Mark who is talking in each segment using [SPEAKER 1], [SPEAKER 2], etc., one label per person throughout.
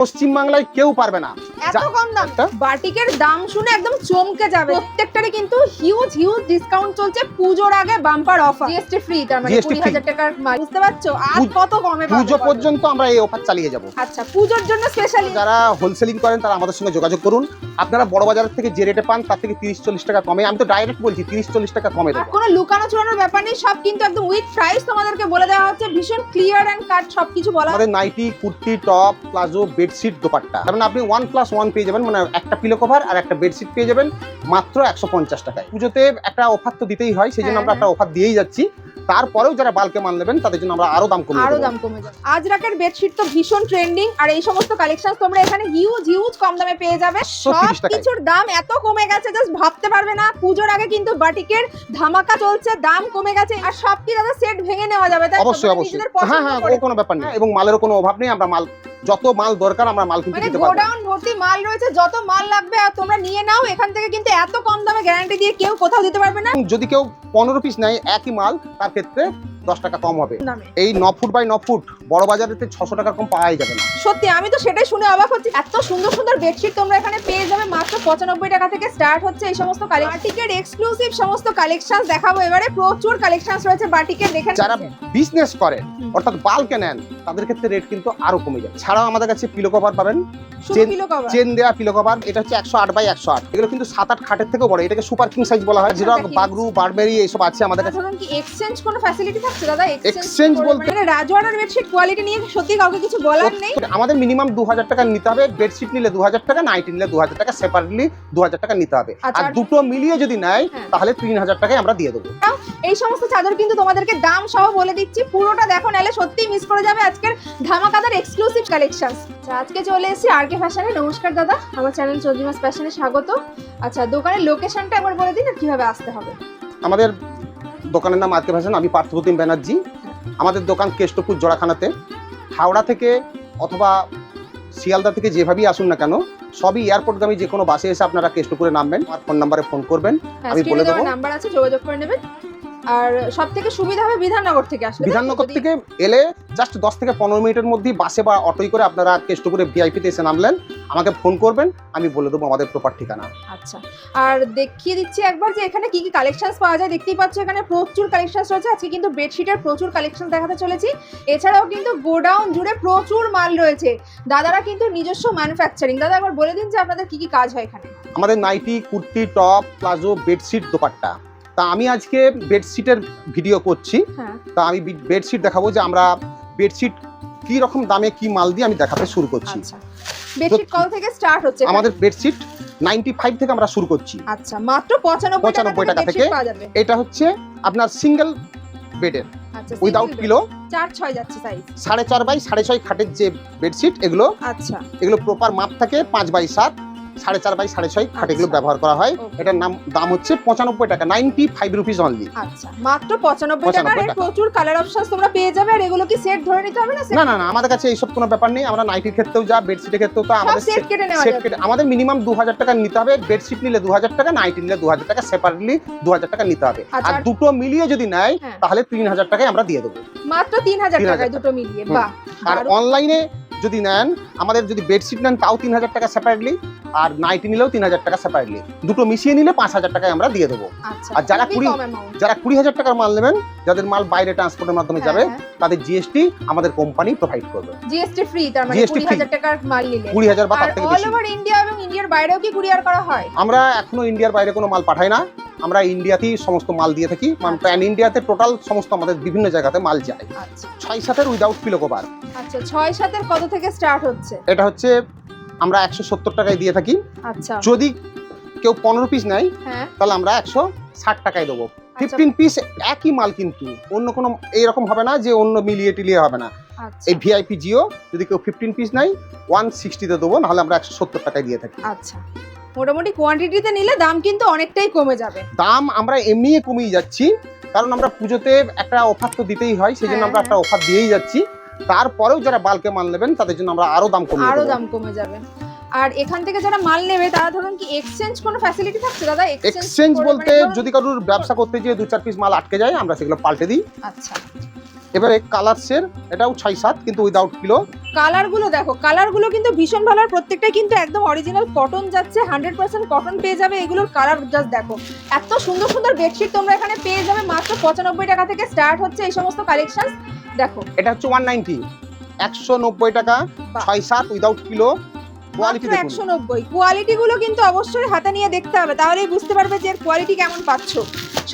[SPEAKER 1] পশ্চিম বাংলায় কেউ পারবে না।
[SPEAKER 2] এত কম দাম। বাটিকের দাম শুনে একদম চমকে যাবে। প্রত্যেকটারে কিন্তু হিউজ হিউজ ডিসকাউন্ট চলছে পুজোর আগে বাম্পার অফার জিএসটি ফ্রি তার মানে
[SPEAKER 1] GST
[SPEAKER 2] কুড়ি হাজার টাকার মাল। বুঝতে পারছ?
[SPEAKER 1] পুজ-
[SPEAKER 2] কত কমে
[SPEAKER 1] পুজো পর্যন্ত আমরা এই অফার চালিয়ে যাব।
[SPEAKER 2] আচ্ছা পুজোর জন্য স্পেশালি
[SPEAKER 1] যারা হোলসেলিং করেন তারা আমাদের সঙ্গে যোগাযোগ করুন। আপনারা বড় বাজার থেকে যে রেটে পান তার থেকে তিরিশ চল্লিশ টাকা কমে। আমি তো ডাইরেক্ট বলছি তিরিশ চল্লিশ টাকা কমে
[SPEAKER 2] আর
[SPEAKER 1] দেবো।
[SPEAKER 2] কোনো লুকানো চুরানোর ব্যাপার নেই সব কিন্তু একদম উইথ প্রাইস তোমাদেরকে বলে দেওয়া হচ্ছে। ভীষণ ক্লিয়ার এন্ড কাট সবকিছু বলা
[SPEAKER 1] আমাদের nightie kurti top palazzo bedsheet dupatta. কারণ আপনি ওয়ান প্লাস ওয়ান পেয়ে যাবেন মানে একটা পিলো কভার আর একটা বেডশিট পেয়ে যাবেন মাত্র একশো পঞ্চাশ টাকায়। পুজোতে একটা অফার তো দিতেই হয় সেই জন্য
[SPEAKER 2] হ্যাঁ,
[SPEAKER 1] আমরা একটা অফার দিয়েই যাচ্ছি। তারপরেও যারা বালকে মাল নেবেন তাদের জন্য আমরা আরও দাম কমিয়ে আরও
[SPEAKER 2] দাম কমে যাবে আজরাকের বেডশিট তো ভীষণ ট্রেন্ডিং আর এই সমস্ত কালেকশন তোমরা এখানে হিউজ হিউজ কম দামে পেয়ে যাবে। সব কিছুর দাম এত কমে গেছে জাস্ট ভাবতে পারবে না। পুজোর আগে কিন্তু বাটিকের ধামাকা চলছে দাম কমে গেছে আর সব কি দাদা সেট ভেঙে নেওয়া যাবে তাই
[SPEAKER 1] অবশ্যই অবশ্যই। হ্যাঁ হ্যাঁ কোনো ব্যাপার নেই। এবং মালেরও কোনো অভাব নেই আমরা মাল যত মাল দরকার আমরা মাল কিন্তু
[SPEAKER 2] মানে
[SPEAKER 1] দিতে পারব।
[SPEAKER 2] গোডাউন ভর্তি মাল রয়েছে যত মাল লাগবে আর তোমরা নিয়ে নাও এখান থেকে কিন্তু এত কম দামে গ্যারান্টি দিয়ে কেউ কোথাও দিতে পারবে না।
[SPEAKER 1] যদি কেউ পনেরো পিস নেয় একই মাল তার ক্ষেত্রে দশ টাকা কম হবে। এই ন ফুট বাই ন ফুট বড় বাজারেতে ছশো টাকার কম পাওয়াই যাবে না।
[SPEAKER 2] সত্যি আমি তো সেটাই শুনে অবাক হচ্ছি। এত সুন্দর সুন্দর বেডশিট তোমরা এখানে পেয়ে যাবে মাত্র পঁচানব্বই টাকা থেকে স্টার্ট হচ্ছে এই সমস্ত বাটিকের এক্সক্লুসিভ সমস্ত কালেকশন দেখাবো এবারে। প্রচুর কালেকশন রয়েছে বাটিকের দেখে
[SPEAKER 1] যারা বিজনেস করে অর্থাৎ বালকে নেন তাদের ক্ষেত্রে রেট কিন্তু আরও কমে যায় ছাড়াও আমাদের কাছে পিলো কভার পাবেন। চেন- দেওয়া পিলো কভার এটা হচ্ছে একশো আট বাই একশো আট। এগুলো কিন্তু সাত আট খাটের থেকেও বড়। এটাকে সুপার কিং সাইজ বলা হয়। যেটা বাগরু বারবেরি এইসব আছে আমাদের কাছে।
[SPEAKER 2] এক্সচেঞ্জ কোনো ফ্যাসিলিটি থাকছে? দাদা
[SPEAKER 1] Exchange বলতে-
[SPEAKER 2] মানে রাজওয়াড়ার বেডশিট কোয়ালিটি নিয়ে সত্যি কাউকে কিছু বলার নেই?
[SPEAKER 1] আমাদের মিনিমাম দু হাজার টাকা নিতে হবে বেডশিট নিলে দু হাজার টাকা নাইটি নিলে দু হাজার টাকা সেপারেটলি দু হাজার টাকা নিতে হবে।
[SPEAKER 2] আচ্ছা,
[SPEAKER 1] আর দুটো মিলিয়ে যদি নেয়
[SPEAKER 2] হ্যাঁ।
[SPEAKER 1] তাহলে তিন হাজার টাকায় আমরা দিয়ে দেবো।
[SPEAKER 2] এই সমস্ত চাদর কিন্তু তোমাদেরকে দাম সহ বলে দিচ্ছি। পুরোটা দেখো নাহলে সত্যি মিস করে যাবে আজকের ধামাকাদার এক্সক্লুসিভ কালেকশন আজকে চলে এসেছি আর কে ফ্যাশনে নমস্কার দাদা। আমার চ্যানেল চৌধুরীমাস ফ্যাশনে স্বাগত। আচ্ছা দোকানের লোকেশনটা একবার বলে দিন আর কীভাবে আসতে হবে।
[SPEAKER 1] আমাদের দোকানের নাম আজকে ভাসেন আমি পার্থপ্রতিম ব্যানার্জি। আমাদের দোকান কেষ্টপুর জোড়াখানাতে। হাওড়া থেকে অথবা শিয়ালদা থেকে যেভাবেই আসুন না কেন সবই এয়ারপোর্টগামী যে কোনো বাসে এসে আপনারা কেষ্টপুরে নামবেন আমার ফোন নাম্বারে ফোন করবেন আমি বলে দেবো।
[SPEAKER 2] নাম্বার আছে যোগাযোগ করে নেবেন। আর সব থেকে সুবিধা হবে বিধাননগর থেকে আসলে
[SPEAKER 1] বিধাননগর থেকে এলে জাস্ট দশ থেকে পনেরো মিনিটের মধ্যেই বাসে বা অটোই করে আপনারা কেষ্টপুরে ভিআইপিতে এসে নামলেন। আমাকে ফোন করবেন আমি বলে দেবো আমাদের প্রপার ঠিকানা।
[SPEAKER 2] আচ্ছা আর দেখিয়ে দিচ্ছি একবার যে এখানে কি কি কালেকশনস পাওয়া যায়। দেখতেই পাচ্ছ এখানে প্রচুর কালেকশনস রয়েছে। আজকে কিন্তু বেডশিটের প্রচুর কালেকশন দেখাতে চলেছি। এছাড়াও কিন্তু গোডাউন জুড়ে প্রচুর মাল রয়েছে। দাদারা কিন্তু নিজস্ব ম্যানুফ্যাকচারিং দাদা একবার বলে দিন যে আপনাদের কি কি কাজ হয় এখানে?
[SPEAKER 1] আমাদের nightie kurti top palazzo bedsheet dupatta. তা আমি আজকে বেডশিটের ভিডিও করছি।
[SPEAKER 2] হ্যাঁ।
[SPEAKER 1] তা আমি বেডশিট দেখাবো যে আমরা বেডশিট কি রকম দামে কি মাল দিয়ে আমি দেখাতে শুরু করছি।
[SPEAKER 2] আচ্ছা। বেডশিট কত থেকে স্টার্ট হচ্ছে
[SPEAKER 1] আমাদের বেডশিট নাইনটি ফাইভ থেকে আমরা শুরু করছি।
[SPEAKER 2] আচ্ছা মাত্র পঁচানব্বই টাকা
[SPEAKER 1] 95 টাকা
[SPEAKER 2] থেকে
[SPEAKER 1] এটা হচ্ছে আপনার সিঙ্গেল বেডের উইদাউট পিলো
[SPEAKER 2] যাচ্ছে সাইজ
[SPEAKER 1] সাড়ে চার বাই সাড়ে ছয় খাটের যে বেডশিট এগুলো
[SPEAKER 2] আচ্ছা।
[SPEAKER 1] এগুলো প্রপার মাপ থাকে পাঁচ বাই সাত। সাড়ে চার বাই সাড়ে ছয় খাট এগুলো
[SPEAKER 2] আচ্ছা।
[SPEAKER 1] ব্যবহার করা হয় এটার নাম দাম হচ্ছে পঁচানব্বই টাকা নাইনটি ফাইভ রুপিস অনলি
[SPEAKER 2] আচ্ছা মাত্র পঁচানব্বই টাকার
[SPEAKER 1] 95
[SPEAKER 2] এর
[SPEAKER 1] টাকা।
[SPEAKER 2] প্রচুর কালার অপশন তোমরা পেয়ে যাবে আর এগুলো কি সেট ধরে নিতে হবে না?
[SPEAKER 1] না না না আমাদের কাছে এইসব কোনো ব্যাপার নেই আমরা নাইটির ক্ষেত্রেও যা বেডশিটের ক্ষেত্রেও তা আমাদের
[SPEAKER 2] সেট কেটে
[SPEAKER 1] সেট কেটে আমাদের মিনিমাম দু হাজার টাকা নিতে হবে বেডশিট নিলে দু হাজার টাকা নাইটি নিলে দু হাজার টাকা সেপারেটলি দু হাজার টাকা নিতে হবে
[SPEAKER 2] আচ্ছা,
[SPEAKER 1] আর দুটো মিলিয়ে যদি নেয়
[SPEAKER 2] হ্যাঁ।
[SPEAKER 1] তাহলে তিন হাজার টাকায় আমরা দিয়ে দেবো
[SPEAKER 2] মাত্র তিন হাজার টাকায় দুটো মিলিয়ে। বাহ
[SPEAKER 1] আর অনলাইনে যদি নেন আমাদের যদি বেডশিট নেন তাও তিন হাজার টাকা সেপারেটলি আর নাইটি নিলেও তিন হাজার টাকা সেপারেটলি দুটো মিশিয়ে নিলে পাঁচ হাজার টাকায় আমরা দিয়ে দেবো।
[SPEAKER 2] আচ্ছা
[SPEAKER 1] আর যারা কুড়ি- যারা কুড়ি হাজার টাকার মাল নেবেন যাদের মাল বাইরে ট্রান্সপোর্টের মাধ্যমে
[SPEAKER 2] হ্যাঁ,
[SPEAKER 1] যাবে
[SPEAKER 2] হ্যাঁ।
[SPEAKER 1] তাদের জিএসটি আমাদের কোম্পানি প্রোভাইড করবে।
[SPEAKER 2] জিএসটি ফ্রি তার মানে কুড়ি হাজার টাকার মাল নিলে।
[SPEAKER 1] কুড়ি হাজার বা তার থেকে
[SPEAKER 2] অল
[SPEAKER 1] বেশি
[SPEAKER 2] ওভার ইন্ডিয়া এবং ইন্ডিয়ার বাইরেও কি কুরিয়ার করা হয়?
[SPEAKER 1] আমরা এখনও ইন্ডিয়ার বাইরে কোনো মাল পাঠাই না। আমরা ইন্ডিয়াতেই সমস্ত মাল দিয়ে থাকি।
[SPEAKER 2] আচ্ছা।
[SPEAKER 1] প্যান ইন্ডিয়াতে টোটাল সমস্ত আমাদের বিভিন্ন জায়গাতে মাল যায়।
[SPEAKER 2] আচ্ছা।
[SPEAKER 1] ছয় সাতের উইদাউট পিলো কভার
[SPEAKER 2] আচ্ছা ছয় সাতের কত থেকে স্টার্ট হচ্ছে?
[SPEAKER 1] এটা হচ্ছে আমরা একশো সত্তর টাকায় দিয়ে থাকি।
[SPEAKER 2] আচ্ছা।
[SPEAKER 1] যদি কেউ পনেরো পিস নেয়
[SPEAKER 2] হ্যাঁ।
[SPEAKER 1] তাহলে আমরা একশো ষাট টাকায় দেবো।
[SPEAKER 2] আচ্ছা।
[SPEAKER 1] ফিফটিন পিস একই মাল কিন্তু। অন্য কোনো এইরকম হবে না যে অন্য মিলিয়ে টিলিয়ে হবে না।
[SPEAKER 2] আচ্ছা।
[SPEAKER 1] এই ভিআইপি জিও যদি কেউ ফিফটিন পিস নেয় ওয়ান সিক্সটিতে দেবো নাহলে আমরা একশো সত্তর টাকায় দিয়ে থাকি।
[SPEAKER 2] আচ্ছা। মোটামুটি কোয়ান্টিটিতে নিলে দাম কিন্তু অনেকটাই কমে যাবে।
[SPEAKER 1] দাম আমরা এমনি কমিয়ে যাচ্ছি কারণ আমরা পুজোতে একটা অফার তো দিতেই হয় সেই জন্য
[SPEAKER 2] হ্যাঁ,
[SPEAKER 1] আমরা একটা অফার দিয়েই যাচ্ছি। তারপরেও যারা বালকে মাল নেবেন তাদের জন্য আমরা আরও দাম কমিয়ে আরও
[SPEAKER 2] দাম কমে যাবে। আর এখান থেকে যারা মাল নেবে তারা ধরুন কি এক্সচেঞ্জ কোনো ফ্যাসিলিটি থাকছে? দাদা
[SPEAKER 1] এক্সচেঞ্জ বলতে
[SPEAKER 2] মানে
[SPEAKER 1] যদি কারোর ব্যবসা করতে গিয়ে দু চার পিস মাল আটকে যায় আমরা সেগুলো পাল্টে দিই।
[SPEAKER 2] আচ্ছা।
[SPEAKER 1] এবারে কালার্সের এটাও ছয় সাত কিন্তু উইদাউট পিলো
[SPEAKER 2] কালারগুলো দেখো কালারগুলো কিন্তু ভীষণ ভালো আর প্রত্যেকটাই কিন্তু একদম অরিজিনাল কটন যাচ্ছে হান্ড্রেড পার্সেন্ট কটন পেয়ে যাবে এগুলোর কালার জাস্ট দেখো। এত সুন্দর সুন্দর বেডশিট তোমরা এখানে পেয়ে যাবে মাত্র পঁচানব্বই টাকা থেকে স্টার্ট হচ্ছে এই সমস্ত কালেকশন দেখো।
[SPEAKER 1] এটা হচ্ছে ওয়ান নাইনটি একশো নব্বই টাকা। ছয় সাত উইদাউট পিলো
[SPEAKER 2] মাত্র একশো নব্বই। কোয়ালিটি গুলো কিন্তু অবশ্যই হাতে নিয়ে দেখতে হবে তাহলেই বুঝতে পারবে যে কোয়ালিটি কেমন পাচ্ছ।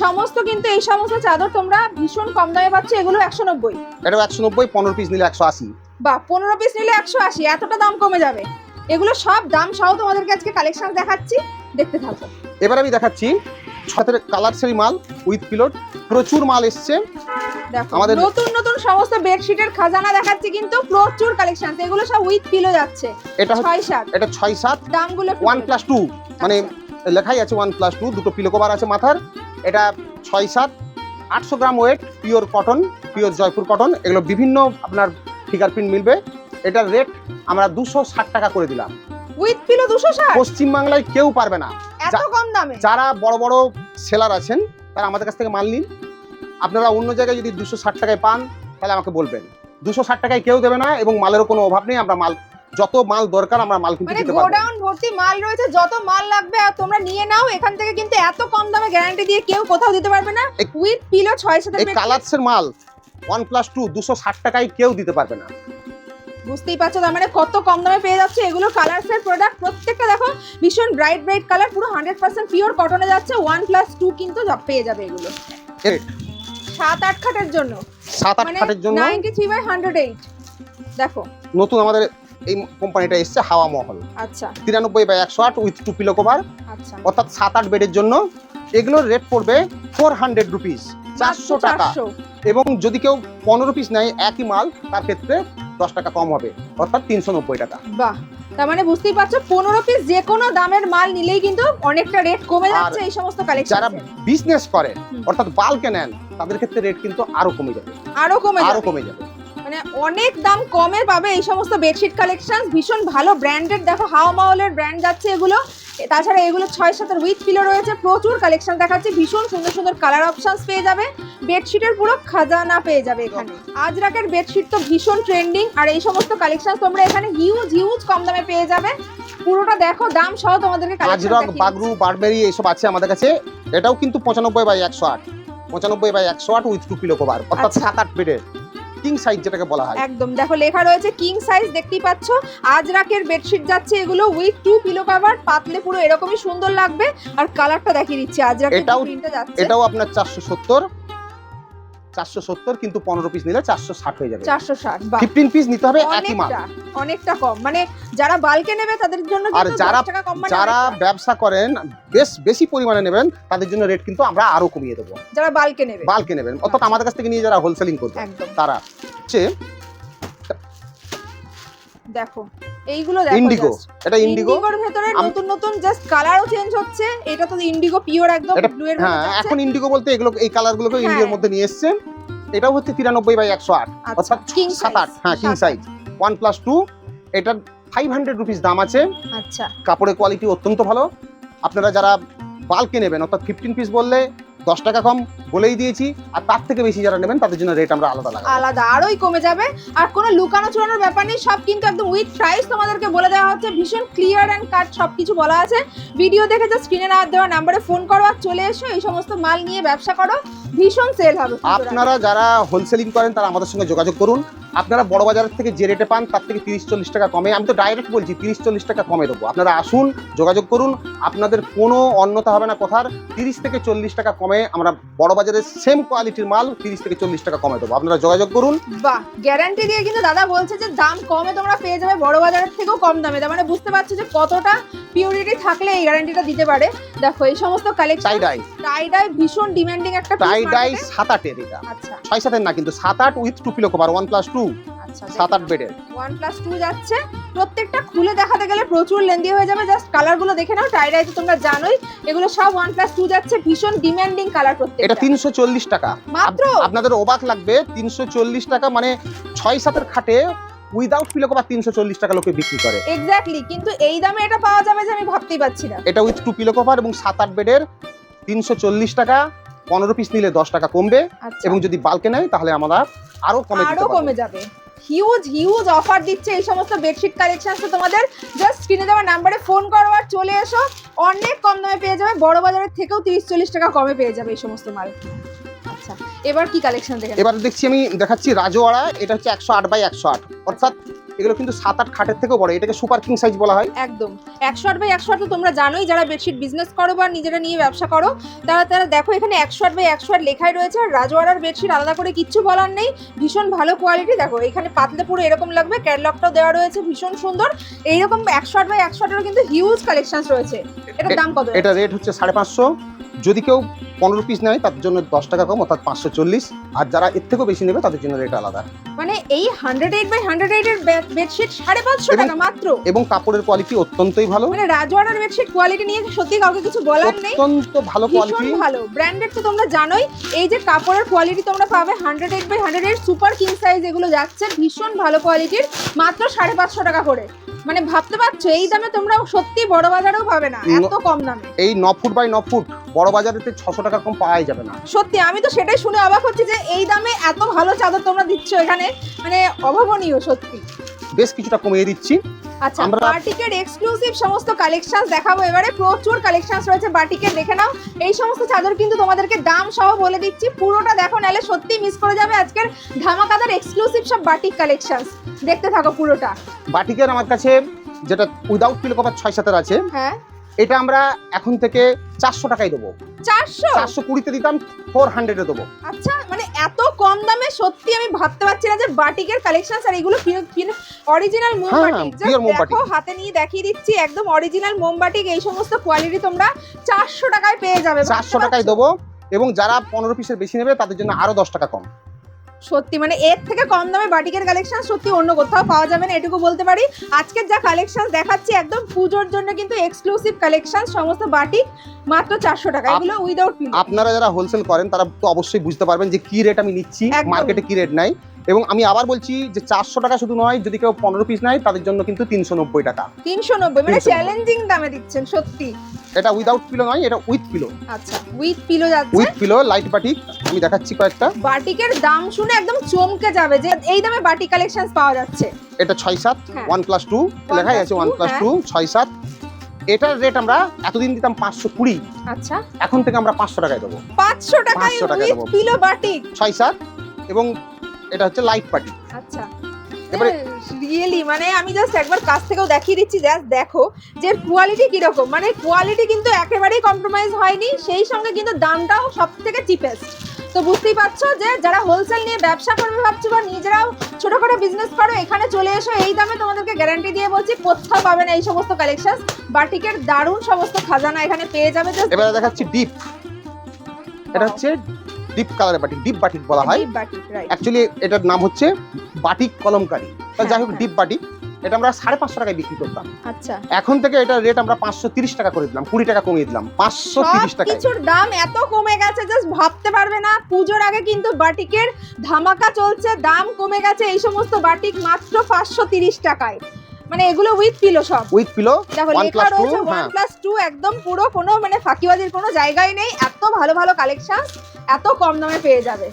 [SPEAKER 2] সমস্ত কিন্তু এই সমস্ত চাদর তোমরা ভীষণ কম দামে পাচ্ছ এগুলো একশো নব্বই।
[SPEAKER 1] এটাও একশো নব্বই পনেরো পিস নিলে একশো আশি।
[SPEAKER 2] বা পনেরো পিস নিলে একশো আশি এতটা দাম কমে যাবে। এগুলো সব দাম সহ তোমাদেরকে আজকে কালেকশন দেখাচ্ছি দেখতে থাকো।
[SPEAKER 1] এবার আমি দেখাচ্ছি ছতের কালার্সেরই মাল উইথ পিলোট প্রচুর মাল এসছে। আমাদের-
[SPEAKER 2] নতুন নতুন সমস্ত বেডশিটের খাজানা দেখাচ্ছি কিন্তু প্রচুর কালেকশন এগুলো সব উইথ পিলো যাচ্ছে।
[SPEAKER 1] এটা হচ্ছে
[SPEAKER 2] ছয় সাত
[SPEAKER 1] এটা ছয় সাত
[SPEAKER 2] দামগুলো একটু
[SPEAKER 1] ওয়ান প্লাস টু মানে লেখাই আছে ওয়ান প্লাস টু দুটো পিলো কভার আছে মাথার। এটা ছয় সাত আটশো গ্রাম weight pure cotton pure Jaipur cotton এগুলো বিভিন্ন আপনার ফিগার প্রিন্ট মিলবে। এটার রেট আমরা দুশো ষাট টাকা করে দিলাম।
[SPEAKER 2] উইথ পিলো দুশো ষাট
[SPEAKER 1] পশ্চিমবাংলায় কেউ পারবে না।
[SPEAKER 2] এত কম দামে?
[SPEAKER 1] যারা বড় বড় সেলার আছেন তারা আমাদের কাছ থেকে মাল নিন। আপনারা অন্য জায়গায় যদি দুশো ষাট টাকায় পান তাহলে আমাকে বলবেন। দুশো ষাট টাকায় কেউ দেবে না এবং মালেরও কোনো অভাব নেই আমরা মাল যত মাল দরকার আমরা মাল কিন্তু
[SPEAKER 2] মানে
[SPEAKER 1] দিতে পারব।
[SPEAKER 2] গোডাউন ভর্তি মাল রয়েছে যত মাল লাগবে আর তোমরা নিয়ে নাও এখান থেকে কিন্তু এত কম দামে গ্যারান্টি দিয়ে কেউ কোথাও দিতে পারবে না। উইথ পিলো ছয় সাথে
[SPEAKER 1] এই কালার্সের মাল ওয়ান প্লাস টু দুশো ষাট টাকায় কেউ দিতে পারবে না।
[SPEAKER 2] বুঝতেই পারছ তার মানে কত কম দামে পেয়ে যাচ্ছে এগুলো কালার্স এর প্রোডাক্ট প্রত্যেকটা দেখো ভীষণ ব্রাইট ব্রাইট কালার পুরো হান্ড্রেড পার্সেন্ট পিওর কটনে যাচ্ছে। ওয়ান প্লাস টু কিন্তু পেয়ে যাবে এগুলো। সাত আট খাটের জন্য।
[SPEAKER 1] সাত আট
[SPEAKER 2] মানে
[SPEAKER 1] খাটের জন্য?
[SPEAKER 2] Ninety three by hundred eight দেখো।
[SPEAKER 1] নতুন আমাদের এই কোম্পানিটা এসছে হাওয়া মহল।
[SPEAKER 2] আচ্ছা।
[SPEAKER 1] তিরানব্বই বাই একশো আট উইথ টু পিলো কভার
[SPEAKER 2] আচ্ছা।
[SPEAKER 1] অর্থাৎ সাত আট বেডের জন্য। এগুলোর রেট পড়বে ফোর হান্ড্রেড রুপিস চারশো টাকা। এবং যদি কেউ পনেরো পিস নেয় একই মাল তার ক্ষেত্রে দশ টাকা কম হবে অর্থাৎ তিনশো নব্বই টাকা।
[SPEAKER 2] বাহ তার মানে বুঝতেই পারছ পনেরো পিস যে কোনো দামের মাল নিলেই কিন্তু অনেকটা রেট কমে যাচ্ছে এই সমস্ত কালেকশন
[SPEAKER 1] যারা বিজনেস করে। অর্থাৎ বাল্কে নেন তাদের ক্ষেত্রে রেট কিন্তু আরও কমে যাবে।
[SPEAKER 2] আরও কমে
[SPEAKER 1] আরও
[SPEAKER 2] যাবে।
[SPEAKER 1] কমে যাবে।
[SPEAKER 2] মানে অনেক দাম কমে পাবে এই সমস্ত বেডশিট কালেকশন ভীষণ ভালো ব্র্যান্ডেড দেখো হাওয়া মাহলের ব্র্যান্ড যাচ্ছে এগুলো। তাছাড়া এগুলো ছয় সাতের উইথ পিলো রয়েছে প্রচুর কালেকশন দেখাচ্ছে ভীষণ সুন্দর সুন্দর কালার অপশনস পেয়ে যাবে বেডশিটের পুরো খাজানা পেয়ে যাবে এখানে। আজরাকের বেডশিট তো ভীষণ ট্রেন্ডিং আর এই সমস্ত কালেকশন তোমরা এখানে হিউজ হিউজ কম দামে পেয়ে যাবে। পুরোটা দেখো দাম সহ তোমাদেরকে
[SPEAKER 1] আজরক বাগরু বারবেরি এইসব আছে আমাদের কাছে। এটাও কিন্তু পঁচানব্বই বাই একশো আট। পঁচানব্বই বাই একশো আট উইথ টু পিলো কভার অর্থাৎ
[SPEAKER 2] আচ্ছা।
[SPEAKER 1] সাত আট বেডের কিং সাইজ যেটাকে বলা হয়।
[SPEAKER 2] একদম। দেখো লেখা রয়েছে কিং সাইজ দেখতেই পাচ্ছ? আজরাকের বেডশিট যাচ্ছে এগুলো উইথ টু পিলো কভার পাতলে পুরো এরকমই সুন্দর লাগবে। আর কালারটা দেখিয়ে দিচ্ছি আজরাকের প্রিন্টটা যাচ্ছে।
[SPEAKER 1] এটাও আপনার চারশো সত্তর। চারশো সত্তর কিন্তু পনেরো পিস নিলে চারশো ষাট হয়ে যাবে।
[SPEAKER 2] চারশো ষাট
[SPEAKER 1] ফিফটিন পিস নিতে হবে একই মাল।
[SPEAKER 2] অনেকটা কম। মানে যারা বালকে নেবে তাদের জন্য
[SPEAKER 1] আর যারা-
[SPEAKER 2] 10 টাকা কম মানে
[SPEAKER 1] যারা ব্যবসা করেন বেশ বেশি পরিমাণে নেবেন তাদের জন্য রেট কিন্তু আমরা আরও কমিয়ে দেবো।
[SPEAKER 2] যারা বালকে নেবে।
[SPEAKER 1] বাল্কে নেবেন। অর্থাৎ আমাদের কাছ থেকে নিয়ে যারা হোলসেলিং করবে তারা। হচ্ছে
[SPEAKER 2] দেখো এইগুলো দেখো
[SPEAKER 1] ইন্ডিগো এটা ইন্ডিগো
[SPEAKER 2] ইন্ডিগোর ভেতরে নতুন নতুন জাস্ট কালারও চেঞ্জ হচ্ছে। এটা তো ইন্ডিগো পিওর একদম ব্লু এর
[SPEAKER 1] হ্যাঁ এখন ইন্ডিগো বলতে এগুলো এই কালার গুলোকে
[SPEAKER 2] হ্যাঁ।
[SPEAKER 1] মধ্যে নিয়ে এসছে। এটাও হচ্ছে তিরানব্বই বাই একশো আট।
[SPEAKER 2] আচ্ছা
[SPEAKER 1] অর্থাৎ
[SPEAKER 2] কিং
[SPEAKER 1] সাত আট। হ্যাঁ king size one plus two এটার ফাইভ হান্ড্রেড রুপিস দাম আছে।
[SPEAKER 2] আচ্ছা।
[SPEAKER 1] কাপড়ের কোয়ালিটি অত্যন্ত ভালো। আপনারা যারা বাল্কে নেবেন অর্থাৎ ফিফটিন পিস বললে দশ টাকা কম বলেই দিয়েছি আর তার থেকে বেশি যারা নেবেন তাদের জন্য রেট আমরা আলাদা লাগাবো।
[SPEAKER 2] আলাদা আরোই কমে যাবে। আর কোনো লুকানো চুরানোর ব্যাপার নেই সব কিন্তু একদম উইথ প্রাইস তোমাদেরকে বলে দেওয়া হচ্ছে। ভীষণ ক্লিয়ার অ্যান্ড কাট সব কিছু বলা আছে। ভিডিও দেখে যা স্ক্রিনে না দেওয়া নাম্বারে ফোন করো আর চলে এসো এই সমস্ত মাল নিয়ে ব্যবসা করো। ভীষণ সেল হবে
[SPEAKER 1] আপনারা যারা হোলসেলিং করেন তারা আমাদের সঙ্গে যোগাযোগ করুন। আপনারা বড় বাজারের থেকে যে রেটে পান তার থেকে তিরিশ চল্লিশ টাকা কমে। আমি তো ডাইরেক্ট বলছি তিরিশ চল্লিশ টাকা কমে দেবো। আপনারা আসুন যোগাযোগ করুন। আপনাদের কোনো অন্যতা হবে না কথার। তিরিশ থেকে চল্লিশ টাকা কমে আমরা বড় বাজারের সেম কোয়ালিটির মাল তিরিশ থেকে চল্লিশ টাকা কমে দেবো। আপনারা যোগাযোগ করুন।
[SPEAKER 2] বাহ গ্যারান্টি দিয়ে কিন্তু দাদা বলছে যে দাম কমে তোমরা পেয়ে যাবে বড় বাজারের থেকেও কম দামে। তার মানে বুঝতে পারছ যে কতটা পিউরিটি থাকলে এই গ্যারান্টিটা দিতে পারে। দেখো এই সমস্ত collection
[SPEAKER 1] tie dye
[SPEAKER 2] tie dye ভীষণ ডিমান্ডিং একটা
[SPEAKER 1] টাই ডাই সাত আটের এটা।
[SPEAKER 2] আচ্ছা।
[SPEAKER 1] ছয় সাতের না কিন্তু সাত আট with two pillow cover one plus two
[SPEAKER 2] আচ্ছা
[SPEAKER 1] সাত আট বেডের।
[SPEAKER 2] ওয়ান প্লাস টু যাচ্ছে। প্রত্যেকটা খুলে দেখাতে গেলে প্রচুর লেন্দি হয়ে যাবে। জাস্ট কালারগুলো দেখে নাও টাইডাই তো তোমরা জানোই। এগুলো সব ওয়ান প্লাস টু যাচ্ছে। ভীষণ ডিমান্ডিং কালার
[SPEAKER 1] এটা তিনশো চল্লিশ টাকা।
[SPEAKER 2] মাত্র?
[SPEAKER 1] আপনাদের অবাক লাগবে তিনশো চল্লিশ টাকা মানে ছয় সাতের খাটে উইদাউট পিলো কভার তিনশো চল্লিশ টাকা লোকে বিক্রি করে।
[SPEAKER 2] এক্স্যাক্টলি কিন্তু এই দামে এটা পাওয়া যাবে যে আমি ভাবতেই পারছি না।
[SPEAKER 1] এটা উইথ টু পিলো কভার এবং সাত আট বেডের তিনশো চল্লিশ টাকা। পনেরো পিস নিলে দশ টাকা কমবে
[SPEAKER 2] আচ্ছা।
[SPEAKER 1] এবং যদি বালকে নেয় তাহলে আমরা আরও কমে আরও
[SPEAKER 2] কমে যাবে। হিউজ হিউজ অফার দিচ্ছে এই সমস্ত বেডশিট কালেকশন তো তোমাদের জাস্ট স্ক্রিনে দেওয়া নাম্বারে ফোন করো আর চলে এসো। অনেক কম দামে পেয়ে যাবে বড় বাজারের থেকেও তিরিশ চল্লিশ টাকা কমে পেয়ে যাবে এই সমস্ত মাল। আচ্ছা এবার কি কালেকশন দেখে
[SPEAKER 1] এবার দেখছি আমি দেখাচ্ছি রাজওয়াড়া এটা হচ্ছে একশো আট বাই একশো আট। অর্থাৎ এগুলো কিন্তু সাত আট খাটের থেকেও বড় এটাকে সুপার কিং সাইজ বলা হয়।
[SPEAKER 2] একদম। একশো আট বাই একশো আট তো তোমরা জানোই যারা বেডশিট বিজনেস করো বা নিজেরা নিয়ে ব্যবসা করো তারা তারা দেখো এখানে একশো আট বাই একশো আট লেখাই রয়েছে আর রাজওয়াড়ার বেডশিট আলাদা করে কিচ্ছু বলার নেই। ভীষণ ভালো কোয়ালিটি দেখো এখানে পাতলে পুরো এরকম লাগবে ক্যাটলগটাও দেওয়া রয়েছে ভীষণ সুন্দর। এইরকম একশো আট বাই একশো আটেরও কিন্তু হিউজ কালেকশন রয়েছে। এটার দাম কত?
[SPEAKER 1] এটা রেট হচ্ছে সাড়ে পাঁচশো। যদি কেউ পনেরো পিস নেয় তার জন্য দশ টাকা কম অর্থাৎ পাঁচশো চল্লিশ। আর যারা এর থেকেও বেশি নেবে তাদের জন্য রেট আলাদা।
[SPEAKER 2] মানে এই hundred eight by hundred eight এর বেডশিট সাড়ে পাঁচশো টাকা মাত্র।
[SPEAKER 1] এবং কাপড়ের কোয়ালিটি অত্যন্তই ভালো।
[SPEAKER 2] মানে রাজওয়াড়ার বেডশিট কোয়ালিটি নিয়ে সত্যি কাউকে কিছু বলার নেই।
[SPEAKER 1] অত্যন্ত ভালো কোয়ালিটি
[SPEAKER 2] ভালো। ব্র্যান্ডেড তো তোমরা জানোই এই যে কাপড়ের কোয়ালিটি তোমরা পাবে hundred eight by hundred eight super king size এগুলো যাচ্ছে ভীষণ ভালো কোয়ালিটির মাত্র সাড়ে পাঁচশো টাকা করে। মানে ভাবতে পারছ এই দামে তোমরা সত্যি বড় বাজারেও পাবে না এত কম দামে।
[SPEAKER 1] এই ন ফুট বাই ন ফুট বড় বাজারেতে ছশো টাকা কম পাওয়াই যাবে না।
[SPEAKER 2] সত্যি আমি তো সেটাই শুনে অবাক হচ্ছি যে এই দামে এত ভালো চাদর তোমরা দিচ্ছ এখানে মানে অভাবনীয় সত্যি।
[SPEAKER 1] বেশ কিছুটা কমিয়ে দিচ্ছি।
[SPEAKER 2] আচ্ছা বাটিকের এক্সক্লুসিভ সমস্ত কালেকশন দেখাবো এবারে প্রচুর কালেকশন রয়েছে বাটিকের দেখে নাও। এই সমস্ত চাদর কিন্তু তোমাদেরকে দাম সহ বলে দিচ্ছি পুরোটা দেখো নাহলে সত্যি মিস করে যাবে আজকের ধামাকাদার এক্সক্লুসিভ সব বাটিক কালেকশন দেখতে থাকো পুরোটা।
[SPEAKER 1] বাটিকের আমার কাছে যেটা উইদাউট পিলো কভার ছয় সাতের আছে
[SPEAKER 2] হ্যাঁ।
[SPEAKER 1] এটা আমরা এখন থেকে চারশো টাকায় দেবো।
[SPEAKER 2] চারশো?
[SPEAKER 1] চারশো কুড়িতে দিতাম ফোর হান্ড্রেডে দেবো।
[SPEAKER 2] আচ্ছা মানে এত কম দামে সত্যি আমি ভাবতে পারছি না যে বাটিকের কালেকশন আর এগুলো অরিজিনাল
[SPEAKER 1] হ্যাঁ।
[SPEAKER 2] দেখো হাতে নিয়ে দেখিয়ে দিচ্ছি একদম অরিজিনাল মোম বাটিক এই সমস্ত কোয়ালিটি তোমরা চারশো টাকায় পেয়ে যাবে।
[SPEAKER 1] চারশো টাকায় দেবো এবং যারা পনেরো পিসের বেশি নেবে তাদের জন্য আরও দশ টাকা কম।
[SPEAKER 2] সত্যি মানে এর থেকে কম দামে বাটিকের কালেকশন সত্যি অন্য কোথাও পাওয়া যাবে না এটুকু বলতে পারি। আজকের যা কালেকশন দেখাচ্ছি একদম পুজোর জন্য কিন্তু এক্সক্লুসিভ কালেকশন সমস্ত বাটিক মাত্র চারশো টাকা এগুলো উইদাউট
[SPEAKER 1] আপনারা যারা হোলসেল করেন তারা তো অবশ্যই বুঝতে পারবেন যে কি রেট আমি নিচ্ছি। মার্কেটে কি রেট নাই। এবং আমি আবার বলছি যে চারশো টাকা শুধু নয় যদি কেউ পনেরো পিস নেয় তাদের জন্য কিন্তু তিনশো নব্বই টাকা।
[SPEAKER 2] তিনশো নব্বই মানে চ্যালেঞ্জিং দামে দিচ্ছেন সত্যি।
[SPEAKER 1] এটা উইদাউট পিলো নয় এটা উইথ পিলো
[SPEAKER 2] আচ্ছা উইথ পিলো যাচ্ছে।
[SPEAKER 1] উইথ পিলো লাইট বাটিক আমি দেখাচ্ছি কয়েকটা।
[SPEAKER 2] বাটিকের দাম শুনে একদম চমকে যাবে যে এই দামে বাটিক কালেকশন পাওয়া যাচ্ছে।
[SPEAKER 1] এটা ছয় সাত। ওয়ান প্লাস টু লেখাই আছে ওয়ান প্লাস। টু ছয় সাত। এটার রেট আমরা এতদিন দিতাম পাঁচশো কুড়ি।
[SPEAKER 2] আচ্ছা।
[SPEAKER 1] এখন থেকে আমরা পাঁচশো টাকায় দেবো।
[SPEAKER 2] পাঁচশো টাকায়
[SPEAKER 1] 500 টাকায়
[SPEAKER 2] উইথ
[SPEAKER 1] দেবো।
[SPEAKER 2] পিলো বাটিক
[SPEAKER 1] ছয় সাত এবং এটা হচ্ছে লাইট পার্টি
[SPEAKER 2] আচ্ছা।
[SPEAKER 1] এবারে-
[SPEAKER 2] রিয়েলি মানে আমি জাস্ট একবার কাছ থেকেও দেখিয়ে দিচ্ছি জাস্ট দেখো যে কোয়ালিটি কীরকম। মানে কোয়ালিটি কিন্তু একেবারেই কম্প্রোমাইজ হয়নি সেই সঙ্গে কিন্তু দামটাও সব থেকে চিপেস্ট তো বুঝতেই পারছ যে যারা হোলসেল নিয়ে ব্যবসা করবে ভাবছ বা নিজেরাও ছোট করে বিজনেস করো এখানে চলে এসো এই দামে তোমাদেরকে গ্যারান্টি দিয়ে বলছি কোথাও পাবে না এই সমস্ত কালেকশন বাটিকের দারুণ সমস্ত খাজানা এখানে পেয়ে যাবে
[SPEAKER 1] এবারে দেখাচ্ছি ডিপ এটা হচ্ছে ডিপ কালারের বাটিক ডিপ বাটিক বলা হয়। অ্যাকচুয়ালি এটার নাম হচ্ছে বাটিক কলমকারী। যাই হোক ডিপ বাটিক এটা আমরা সাড়ে পাঁচশো টাকায় বিক্রি করতাম।
[SPEAKER 2] আচ্ছা।
[SPEAKER 1] এখন থেকে এটা রেট আমরা পাঁচশো তিরিশ টাকা করে দিলাম কুড়ি টাকা কমিয়ে দিলাম পাঁচশো তিরিশ টাকায়।
[SPEAKER 2] কিছুর দাম এত কমে গেছে জাস্ট ভাবতে পারবে না। পুজোর আগে কিন্তু বাটিকের ধামাকা চলছে দাম কমে গেছে এই সমস্ত বাটিক মাত্র পাঁচশো তিরিশ টাকায়। মানে এগুলো উইথ পিলো সব।
[SPEAKER 1] উইথ পিলো
[SPEAKER 2] লেখা রয়েছে ওয়ান প্লাস টু একদম পুরো কোনো মানে ফাঁকিবাজির কোনো জায়গায় নেই। এত ভালো ভালো কালেকশন এত কম দামে পেয়ে যাবে।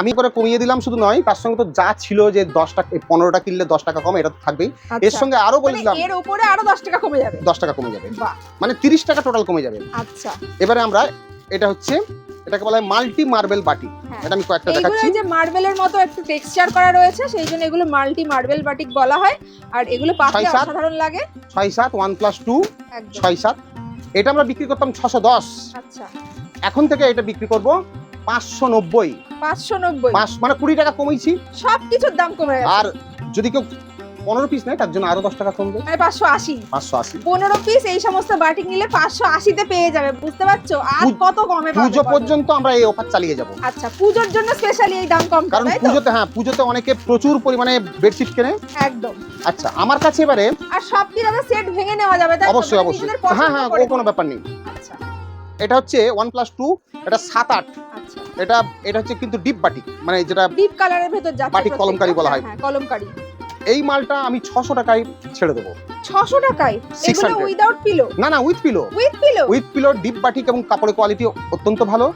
[SPEAKER 1] আমি করে কমিয়ে দিলাম শুধু নয় তার সঙ্গে তো যা ছিল যে দশ টাকা পনেরোটা কিনলে দশ টাকা কম এটা তো থাকবেই। এর
[SPEAKER 2] আচ্ছা
[SPEAKER 1] সঙ্গে আরও বলে
[SPEAKER 2] মানে
[SPEAKER 1] দিলাম।
[SPEAKER 2] এর উপরে আরও দশ টাকা কমে যাবে।
[SPEAKER 1] দশ টাকা কমে যাবে। মানে তিরিশ টাকা টোটাল কমে যাবে।
[SPEAKER 2] আচ্ছা।
[SPEAKER 1] এবারে আমরা এটা হচ্ছে এটাকে বলা হয় মাল্টি মার্বেল বাটি।
[SPEAKER 2] হ্যাঁ।
[SPEAKER 1] এটা আমি কয়েকটা দেখাচ্ছি।
[SPEAKER 2] যে মার্বেলের মতো একটু টেক্সচার করা রয়েছে সেই জন্য এগুলো মাল্টি মার্বেল বাটিক বলা হয়। আর এগুলো পাতলে। অসাধারণ লাগে।
[SPEAKER 1] ছয় সাত ওয়ান প্লাস টু
[SPEAKER 2] একদম।
[SPEAKER 1] ছয় সাত। এটা আমরা বিক্রি করতাম ছশো দশ।
[SPEAKER 2] আচ্ছা।
[SPEAKER 1] এখন থেকে এটা বিক্রি করব পাঁচশো নব্বই।
[SPEAKER 2] পাঁচশো নব্বই।
[SPEAKER 1] পাঁচ মানে কুড়ি টাকা কমেছি।
[SPEAKER 2] সব কিছুর দাম কমে গেছে।
[SPEAKER 1] আর যদি কেউ পনেরো পিস নেয় তার জন্য আরও দশ টাকা কমবে।
[SPEAKER 2] মানে পাঁচশো আশি।
[SPEAKER 1] পাঁচশো আশি।
[SPEAKER 2] পনেরো পিস এই সমস্ত বাটিক নিলে পাঁচশো আশিতে পেয়ে যাবে বুঝতে পারছ? আর কত কমে
[SPEAKER 1] পুজো পর্যন্ত আমরা এই অফার চালিয়ে যাব।
[SPEAKER 2] আচ্ছা পুজোর জন্য স্পেশালি এই দাম কম
[SPEAKER 1] কারণ পুজোতে হ্যাঁ পুজোতে অনেকে প্রচুর পরিমাণে বেডশিট কেনে।
[SPEAKER 2] একদম।
[SPEAKER 1] আচ্ছা আমার কাছে এবারে
[SPEAKER 2] আর সব কি দাদা সেট ভেঙে নেওয়া যাবে
[SPEAKER 1] অবশ্যই
[SPEAKER 2] মানে
[SPEAKER 1] অবশ্যই। হ্যাঁ হ্যাঁ ও কোনো ব্যাপার নেই।
[SPEAKER 2] আচ্ছা।
[SPEAKER 1] এটা হচ্ছে ওয়ান প্লাস টু এটা সাত আট।
[SPEAKER 2] আচ্ছা।
[SPEAKER 1] এটা এটা হচ্ছে কিন্তু ডিপ বাটিক মানে যেটা
[SPEAKER 2] ডিপ কালারের ভেতর যাচ্ছে
[SPEAKER 1] বাটিক। কলমকারি বলা হয়।
[SPEAKER 2] হ্যাঁ, হ্যাঁ কলমকারি।
[SPEAKER 1] এই মালটা আমি ছশো টাকায় ছেড়ে দেবো।
[SPEAKER 2] ছশো টাকায়? এগুলো
[SPEAKER 1] 600
[SPEAKER 2] উইদাউট পিলো
[SPEAKER 1] না না with pillow
[SPEAKER 2] with pillow
[SPEAKER 1] with pillow deep batik এবং কাপড়ের কোয়ালিটি অত্যন্ত ভালো।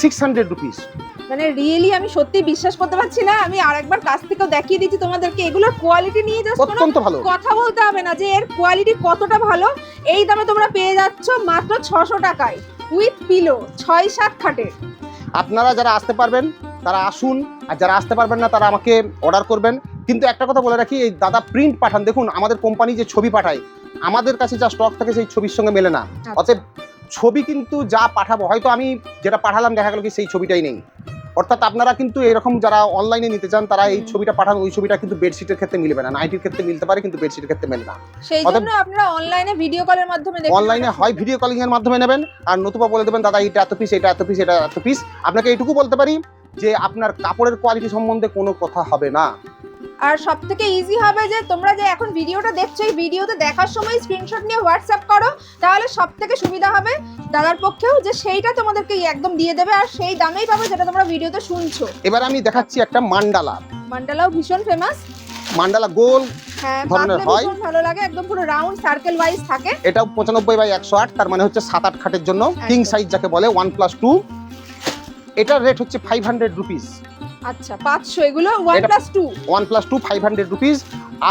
[SPEAKER 1] সিক্স হান্ড্রেড রুপিস
[SPEAKER 2] মানে রিয়েলি আমি সত্যি বিশ্বাস করতে পারছি না। আমি আরেকবার কাছ থেকেও দেখিয়ে দিচ্ছি তোমাদেরকে। এগুলোর কোয়ালিটি নিয়ে জাস্ট কোনো
[SPEAKER 1] অত্যন্ত ভালো।
[SPEAKER 2] কথা বলতে হবে না যে এর কোয়ালিটি কতটা ভালো। এই দামে তোমরা পেয়ে যাচ্ছ মাত্র ছশো টাকায়। উইথ পিলো ছয় সাত খাটের।
[SPEAKER 1] আপনারা যারা আসতে পারবেন তারা আসুন আর যারা আসতে পারবেন না তারা আমাকে অর্ডার করবেন। কিন্তু একটা কথা বলে রাখি এই দাদা প্রিন্ট পাঠান। দেখুন আমাদের কোম্পানি যে ছবি পাঠায় আমাদের কাছে যা স্টক থাকে সেই ছবির সঙ্গে মেলে না। অতএব ছবি কিন্তু যা পাঠাবো হয়তো আমি যেটা পাঠালাম দেখা গেল কি সেই ছবিটাই নেই। অর্থাৎ আপনারা কিন্তু এরকম যারা অনলাইনে নিতে চান তারা এই ছবিটা পাঠান ওই ছবিটা কিন্তু বেডশিটের ক্ষেত্রে মিলবে না। নাইটির ক্ষেত্রে মিলতে পারে কিন্তু বেডশিটের ক্ষেত্রে মেলে না।
[SPEAKER 2] সেই জন্য আপনারা অনলাইনে ভিডিও কলের মাধ্যমে দেখে
[SPEAKER 1] অনলাইনে হয় ভিডিও কলিং এর মাধ্যমে নেবেন। আর নতুবা বলে দেবেন দাদা এটা এত পিস এটা এত পিস এটা এত পিস আপনাকে এইটুকু বলতে পারি যে আপনার কাপড়ের কোয়ালিটি সম্বন্ধে কোনো কথা হবে না।
[SPEAKER 2] আর সব থেকে ইজি হবে যে তোমরা যে এখন ভিডিওটা দেখছ এই ভিডিওতে দেখার সময় স্ক্রিনশট নিয়ে হোয়াটসঅ্যাপ করো তাহলে সব থেকে সুবিধা হবে দাদার পক্ষেও যে সেইটা তোমাদেরকে একদম দিয়ে দেবে আর সেই দামেই পাবে যেটা তোমরা ভিডিওতে শুনছো।
[SPEAKER 1] এবার আমি দেখাচ্ছি একটা মান্ডালা।
[SPEAKER 2] মান্ডালাও ভীষণ ফেমাস
[SPEAKER 1] মান্ডালা গোল
[SPEAKER 2] হ্যাঁ
[SPEAKER 1] ধরনের হয়।
[SPEAKER 2] ভীষণ ভালো লাগে একদম পুরো রাউন্ড সার্কেল ওয়াইজ থাকে।
[SPEAKER 1] এটাও পঁচানব্বই বাই একশো আট তার মানে হচ্ছে সাত আট খাটের জন্য। কিং সাইজ যাকে বলে ওয়ান প্লাস টু এটার রেট হচ্ছে ফাইভ হান্ড্রেড রুপিস
[SPEAKER 2] আচ্ছা পাঁচশো এগুলো one plus two
[SPEAKER 1] one plus two five hundred rupees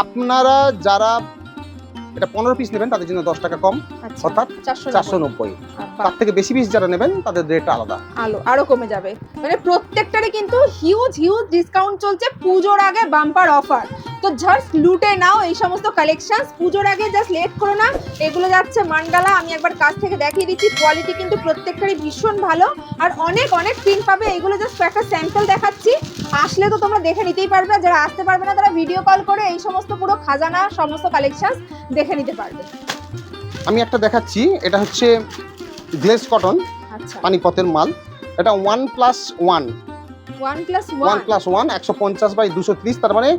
[SPEAKER 1] আপনারা যারা এটা পনেরো পিস নেবেন তাদের জন্য দশ টাকা কম।
[SPEAKER 2] আচ্ছা
[SPEAKER 1] অর্থাৎ
[SPEAKER 2] চারশো
[SPEAKER 1] নব্বই। তার থেকে বেশি পিস যারা নেবেন তাদের রেট আলাদা।
[SPEAKER 2] আলো আরও কমে যাবে। মানে প্রত্যেকটারই কিন্তু হিউজ হিউজ ডিসকাউন্ট চলছে। পুজোর আগে বাম্পার অফার তো জাস্ট লুটে নাও এই সমস্ত কালেকশনস পুজোর আগে জাস্ট লেট করো না। এগুলো যাচ্ছে মান্ডালা আমি একবার কাছ থেকে দেখিয়ে দিচ্ছি। কোয়ালিটি কিন্তু প্রত্যেকটারই ভীষণ ভালো। আর অনেক অনেক প্রিন্ট পাবে। এগুলো জাস্ট একটা স্যাম্পল দেখাচ্ছি। আসলে তো তোমরা দেখে নিতেই পারবে। যারা আসতে পারবে না তারা ভিডিও কল করে এই সমস্ত পুরো খাজানা সমস্ত কালেকশনস দেখে নিতে পারবে।
[SPEAKER 1] আমি একটা দেখাচ্ছি। এটা হচ্ছে গ্লেস কটন
[SPEAKER 2] আচ্ছা।
[SPEAKER 1] পানিপথের মাল। এটা one plus one
[SPEAKER 2] one plus
[SPEAKER 1] one plus one একশো পঞ্চাশ বাই দুশো ত্রিশ। তার মানে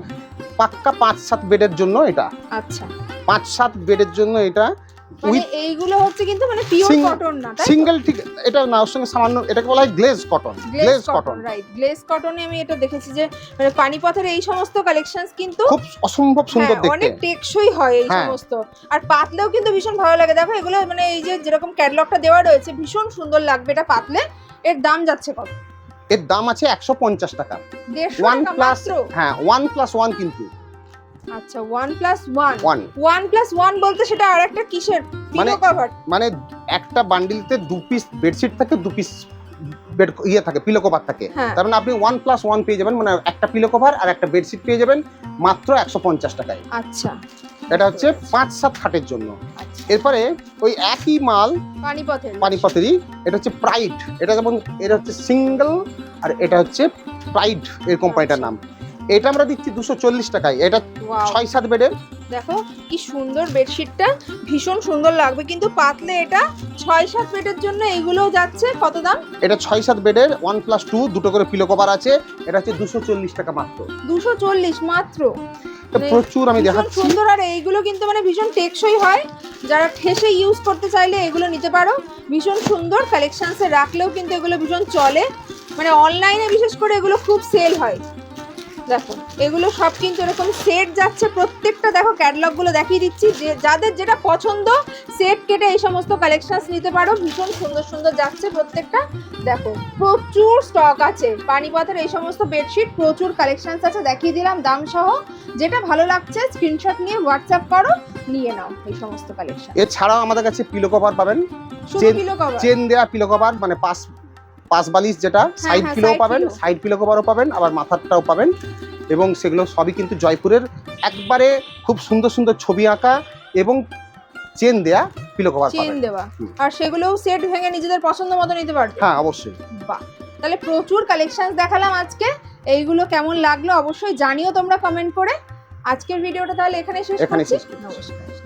[SPEAKER 1] পাক্কা পাঁচ সাত বেডের জন্য এটা।
[SPEAKER 2] আচ্ছা।
[SPEAKER 1] পাঁচ সাত বেডের জন্য এটা
[SPEAKER 2] মানে এইগুলো হচ্ছে কিন্তু মানে পিওর কটন না
[SPEAKER 1] সিঙ্গেল ঠিক এটা না ওর সঙ্গে সামান্য এটাকে বলা হয় glaze cotton
[SPEAKER 2] glaze cotton right glaze কটনে আমি এটা দেখেছি যে মানে পানিপথের এই সমস্ত কালেকশনস কিন্তু
[SPEAKER 1] খুব অসম্ভব সুন্দর
[SPEAKER 2] হ্যাঁ, অনেক টেকসই হয় এই
[SPEAKER 1] হ্যাঁ।
[SPEAKER 2] সমস্ত। আর পাতলেও কিন্তু ভীষণ ভালো লাগে। দেখো এগুলো মানে এই যে যেরকম ক্যাটলগটা দেওয়া রয়েছে ভীষণ সুন্দর লাগবে এটা পাতলে। এর দাম যাচ্ছে কত?
[SPEAKER 1] এর দাম আছে একশো পঞ্চাশ টাকা। ওয়ান প্লাস হ্যাঁ ওয়ান প্লাস ওয়ান কিন্তু।
[SPEAKER 2] আচ্ছা one plus one
[SPEAKER 1] one
[SPEAKER 2] one plus one বলতে সেটা আর একটা কিসের
[SPEAKER 1] মানে মানে একটা বান্ডিলতে দু পিস বেডশিট থাকে দু পিস বেড ইয়ে থাকে পিলো কভার থাকে।
[SPEAKER 2] হ্যাঁ।
[SPEAKER 1] তার মানে আপনি ওয়ান প্লাস ওয়ান পেয়ে যাবেন মানে একটা পিলো কভার আর একটা বেডশিট পেয়ে যাবেন মাত্র একশো পঞ্চাশ টাকায়।
[SPEAKER 2] আচ্ছা।
[SPEAKER 1] এটা হচ্ছে পাঁচ সাত খাটের জন্য।
[SPEAKER 2] আচ্ছা।
[SPEAKER 1] এরপরে ওই একই মাল
[SPEAKER 2] পানিপথের
[SPEAKER 1] পানিপথেরই এটা হচ্ছে প্রাইড এটা যেমন এটা হচ্ছে সিঙ্গেল আর এটা হচ্ছে প্রাইড এর কোম্পানিটার নাম। এটা আমরা দিচ্ছি দুশো চল্লিশ টাকায়। এটা ছয় সাত বেডের।
[SPEAKER 2] দেখো কি সুন্দর বেডশিটটা। ভীষণ সুন্দর লাগবে কিন্তু পাতলে এটা ছয় সাত বেডের জন্য এইগুলো যাচ্ছে। কত দাম?
[SPEAKER 1] এটা ছয় সাত বেডের ওয়ান প্লাস টু দুটো করে পিলো কভার আছে। এটা হচ্ছে দুশো চল্লিশ টাকা মাত্র।
[SPEAKER 2] দুশো চল্লিশ মাত্র।
[SPEAKER 1] প্রচুর আমি দেখাচ্ছি।
[SPEAKER 2] সুন্দর আর এইগুলো কিন্তু মানে ভীষণ টেকসই হয়। যারা ঠেসে ইউজ করতে চাইলে এগুলো নিতে পারো। ভীষণ সুন্দর কালেকশনসে রাখলেও কিন্তু এগুলো ভীষণ চলে। মানে অনলাইনে বিশেষ করে এগুলো খুব সেল হয়। দেখো এগুলো সব কিন্তু এরকম সেট যাচ্ছে। প্রত্যেকটা দেখো ক্যাটালগুলো দেখিয়ে দিচ্ছি। যে যাদের যেটা পছন্দ সেট কেটে এই সমস্ত কালেকশনস নিতে পারো। ভীষণ সুন্দর সুন্দর যাচ্ছে প্রত্যেকটা। দেখো প্রচুর স্টক আছে। পানিপথের এই সমস্ত বেডশিট প্রচুর কালেকশনস আছে। দেখিয়ে দিলাম দাম সহ। যেটা ভালো লাগছে স্ক্রিনশট নিয়ে হোয়াটসঅ্যাপ করো নিয়ে নাও এই সমস্ত কালেকশন
[SPEAKER 1] এছাড়াও আমাদের কাছে পিলো কভার পাবেন। চেন দেওয়া পিলো কভার মানে পাঁচ পাঁচ বালিশ যেটা সাইড
[SPEAKER 2] হ্যাঁ,
[SPEAKER 1] পিলো পাবেন সাইড পিলো কভারও পাবেন আবার মাথারটাও পাবেন এবং সেগুলো সবই কিন্তু জয়পুরের একবারে খুব সুন্দর সুন্দর ছবি আঁকা এবং চেন দেয়া পিলো কভার
[SPEAKER 2] চেন দেওয়া। আর সেগুলোও সেট ভেঙে নিজেদের পছন্দ মতো নিতে পারবে।
[SPEAKER 1] হ্যাঁ অবশ্যই।
[SPEAKER 2] বাহ! তাহলে প্রচুর কালেকশন দেখালাম আজকে। এইগুলো কেমন লাগল অবশ্যই জানিও তোমরা কমেন্ট করে। আজকের ভিডিওটা তাহলে এখানে
[SPEAKER 1] শেষ করছি।
[SPEAKER 2] নমস্কার।